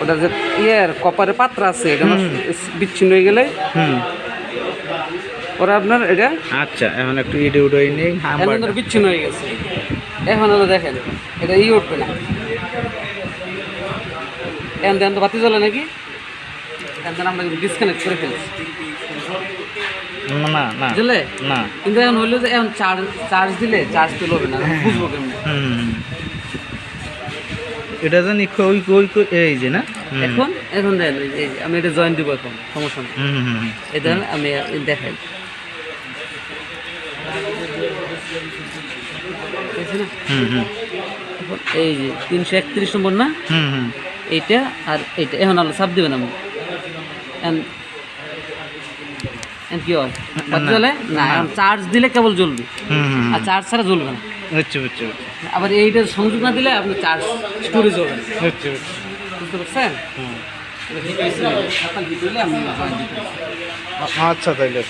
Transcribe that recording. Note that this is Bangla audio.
ওটা যে ইয়ের কপারের পাত্র আছে এটা বিচ্ছিন্ন হয়ে গেলে হুম। ওরা আপনার এটা আচ্ছা এখন একটু ইডে উডে নেই বিচ্ছিন্ন হয়ে গেছে। এখন হলো দেখেন এটা ই উঠবে না। এখন দেন তো বাতি জ্বলে নাকি? এখন আমরা ডিসকানেক্ট করে ফেলছি। না না বুঝলে? না। কিন্তু এখন হইল যে এখন চার্জ চার্জ দিলে চার্জ তো লবে না বুঝব কেমন। এটা জানি ওই ওই এই যে না? এখন এখন আমি এটা জয়েন দিব এখন সমস্যা নেই। ধরেন আমি দেখাই। এই যে তিনশো একত্রিশ নম্বর না? হুম হুম। এইটা আর এইটা। এখন আলো চাপ দিবেন আমি কি হয়? না। এখন চার্জ দিলে কেবল জ্বলবে। আর চার্জ ছাড়া জ্বলবে না। আচ্ছা আবার এইটা সংযোগ না দিলে আপনি চার্জ স্টোরেজ। বুঝছি বুঝছি বুঝতে পারছেন। আচ্ছা তাইলে